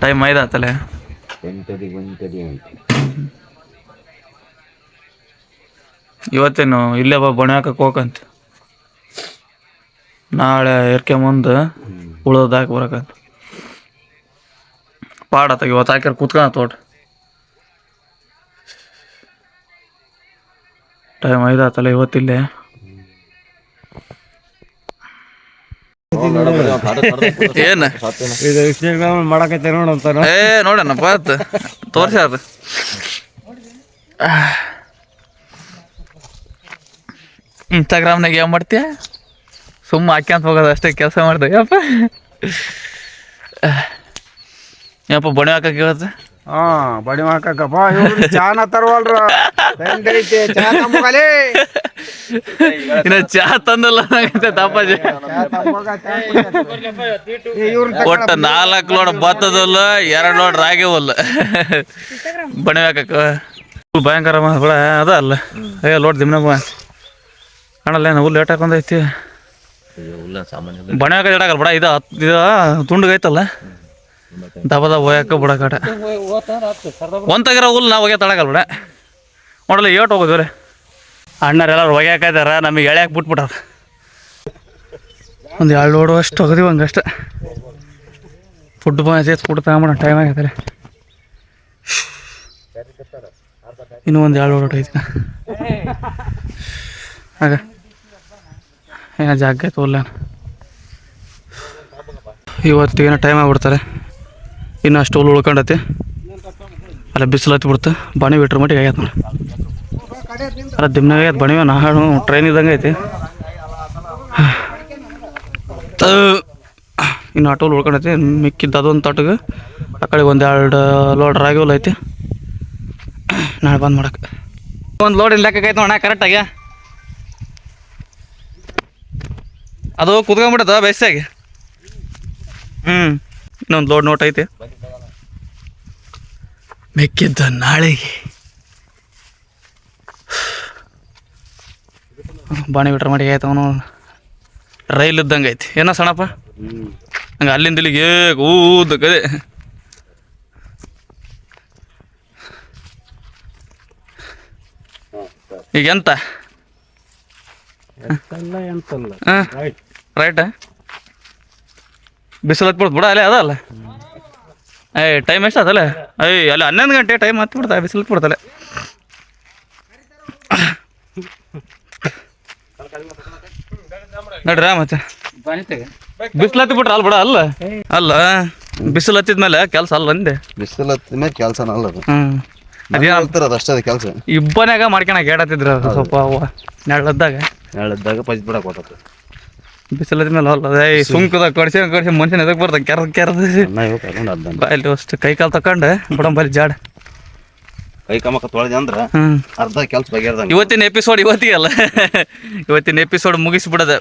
Time ಅಂತ ಇವತ್ತೇನು ಇಲ್ಲೇ ಬಾ ಬಣೆ ಹಾಕಕ್ ಹೋಗಂತ ನಾಳೆ ಏರ್ಕೆ ಮುಂದೆ ಉಳ್ದೋದು ಹಾಕಿ ಬರಕಂತ. ಪಾಡತ್ತಾಗ ಇವತ್ತು ಹಾಕ್ಯಾರ ಕೂತ್ಕೊಂಡ ತೋಟ. ಟೈಮ್ ಐದಾತಲ್ಲ ಇವತ್ತಿಲ್ಲೇ. ಏನು? ಇದು ಇನ್ಸ್ಟಾಗ್ರಾಮ್ ಮಾಡಕತ್ತೆ ನೋಡಂತಾನ ಏ ನೋಡಣ್ಣಪ್ಪ ಆತ್. ತೋರ್ಸ್ಯಾರ ಇನ್ಸ್ಟಾಗ್ರಾಮ್ನಾಗ ಏನು ಮಾಡ್ತೀಯ? ಸುಮ್ಮ ಹಾಕ್ಯಂತ ಹೋಗೋದು ಅಷ್ಟೇ ಕೆಲಸ ಮಾಡ್ದೆ. ಯಪ್ಪ. ಯಪ್ಪ ಬಣಿ ಹಾಕಕ್ಕೆ ಇವತ್ತು ಹಾ ಬಣಿ ಹಾಕಕ್ಕಪ್ಪ ಚಾನ ತರುವಲ್ರ. ಹೆಂಗೈತೆ ಚಾ ತಮ್ಮಗಲೇ ಇನ್ನ ಚಾ ತಂದಲ್ಲ ತಾಪಾಜಿ. ಒಟ್ಟ ನಾಲ್ಕು ಲೋಡ್ ಬತ್ತದಲ್ಲ ಎರಡು ಲೋಡ್ ರಾಗಿವಲ್ಲ ಬಣೆ ಹಾಕಕ್ಕ. ಫುಲ್ ಭಯಂಕರ ಬಿಡ ಹುಳ ಅದ ಅಲ್ಲ. ಏ ಲೋಡ್ ದಿಮ್ನ ಬಾ ಕಾಣಲ್ಲ ಏನು ಲೇಟ್ ಹಾಕೊಂಡೈತಿ. ಬಣೆ ಹಾಕೋದು ಇಡಾಕಲ್ಲ ಬಿಡ ಇದು ಇದು ತುಂಡುಗೈತಲ್ಲ ದಬ ದಬ ಹೋಯಕ್ಕ ಬಿಡಕಟ ಒಂದ್ ಒಂತಾಗಿರೋ ಹುಲ್ ನಾವು ಹೋಗ್ಯ ತಡಕಲ್ಲ ಬಿಡ. ನೋಡಲ್ಲ ಏಟ್ ಹೋಗೋದು ರೀ ಅಣ್ಣರೆಲ್ಲರು ಒಗ್ಯಾಕಿದಾರ ನಮಗೆ ಎಳ್ಯಾಕೆ ಬಿಟ್ಬಿಟ್ಟಾರ ಒಂದು ಎರಡು ಲೋಡು ಅಷ್ಟು ಹೋಗದಿವಿ ಹಂಗಷ್ಟ ಫುಡ್ ಬಂದೈತೆ ಫುಡ್ ತಗೊಂಬಿಡ ಟೈಮ್ ಆಗೈತೆ ಇನ್ನೂ ಒಂದು ಎರಡು ಲೋಡ್ ಐತಿ ಆಗ. ಏನೋ ಜಾಗ ತೋಲ್ಲ ಇವತ್ತಿಗೇನೋ ಟೈಮ್ ಆಗ್ಬಿಡ್ತಾರೆ ಇನ್ನು ಅಷ್ಟು ಹುಲ್ ಉಳ್ಕೊಂಡೈತಿ. ಅಲ್ಲ, ಬಿಸಿಲು ಹತ್ತಿ ಬಿಡ್ತು. ಬಾಣಿ ಬಿಟ್ರ ಮಟ್ಟಿಗೆ ಆಗೈತೆ ನೋಡಿ. ಅಲ್ಲ ದಿಮ್ನಾಗ ಬಣಿವೆ ನಾಡು ಟ್ರೈನ್ ಇದ್ದಂಗೆ ಐತಿ. ಇನ್ನು ಆಟೋಲ್ ಉಳ್ಕೊಂಡೈತಿ, ಮಿಕ್ಕಿದ್ದು ಅದೊಂದು ತಟಗೆ. ಆ ಕಡೆ ಒಂದು ಎರಡು ಲೋಡ್ ರಾಗಿ ಹುಲ್ ಐತಿ. ನಾಳೆ ಬಂದ್ ಮಾಡಕ್ಕೆ ಒಂದು ಲೋಡಿನ ಲೆಕ್ಕ ಐತೆ ಅಣ್ಣ ಕರೆಕ್ಟಾಗಿ ಅದು ಕುತ್ಕೊಂಡ್ಬಿಡತ್ತ ಬೇಸಾಗಿ ಹ್ಞೂ ಇನ್ನೊಂದು ಲೋಡ್ ನೋಟ್ ಐತಿ. ಮೆಕ್ಕಿದ್ದ ನಾಳೆಗೆ. ಬಾಣಿ ಬಿಟ್ರೆ ಮಾಡಿ ಆಯ್ತು ಅವನು. ರೈಲ್ ಇದ್ದಂಗೆ ಐತಿ. ಏನೋ ಸಣ್ಣಪ್ಪ? ಹಂಗೆ ಅಲ್ಲಿಂದ ಇಲ್ಲಿಗೆ ಊದ ಕದೆ ಈಗ ಎಂತ? ರೈಟ ಬಿಸಿಲು ಹತ್ಬಿಡ್ತು ಬಿಡ ಅಲ್ಲೇ ಅದಲ್ಲ ಏಯ್ ಟೈಮ್ ಎಷ್ಟು ಅದಲ್ಲ ಏಯ್ ಅಲ್ಲ ಹನ್ನೊಂದು ಗಂಟೆ ಟೈಮ್ ಹತ್ಬಿಡ್ತಾ ಬಿಸಿಲು ಹತ್ಬಿಡ್ತಲ್ಲ. ನಡ್ರಿ ಮತ್ತೆ. ಬಿಸಿಲು ಹತ್ತಿ ಬಿಟ್ರ ಅಲ್ಲ ಬಿಡ ಅಲ್ಲ? ಅಲ್ಲ ಬಿಸಿಲು ಹತ್ತಿದ್ಮೇಲೆ ಕೆಲಸ ಅಲ್ಲ ಅಂದೆ ಬಿಸಿಲು ಹತ್ತಿದ ಮೇಲೆ ಕೆಲಸ ಅಲ್ಲ ಅದು. ಅದೇನು ಹೇಳ್ತಿರೋದು ಅಷ್ಟೇ ಅದು ಕೆಲಸ. ಇಬ್ಬನಾಗ ಮಾಡ್ಕೊಳಕ್ ಗೇಡತ್ತಿದ್ರ ಅದು ಸ್ವಲ್ಪ ಅವ ನೆಳ್ಳದ್ದಾಗ. ನೆಳ್ಳದ್ದಾಗ ಪಜ್ ಹೋಗ್ತದೆ ಬಿಸಿಲು ಹತ್ತಿದ್ಮೇಲೆ ಅಲ್ಲ ಏಯ್ ಸುಂಕದ ಕಡ್ಸಿ ಕಡ್ಸಿ ಮನುಷ್ಯನ ಎದಕ್ ಬರ್ತಾನೆ ಕೆರದ ಕೆರದ. ಬಾಯಲ್ಲಿ ಅಷ್ಟು ಕೈ ಕಾಲು ತಕೊಂಡು ಬಡಂಬಲಿ ಜಾಡ. ಕೈ ಕಮಕ ತೊಳೆದೆ ಅಂದ್ರೆ ಅರ್ಧ ಕೆಲಸ ಬಗೆಹರ್ದ ಇವತ್ತಿನ ಎಪಿಸೋಡ್ ಇವತ್ತಿಗೆ ಅಲ್ಲ. ಇವತ್ತಿನ ಎಪಿಸೋಡ್ ಮುಗಿಸ್ಬಿಡದ.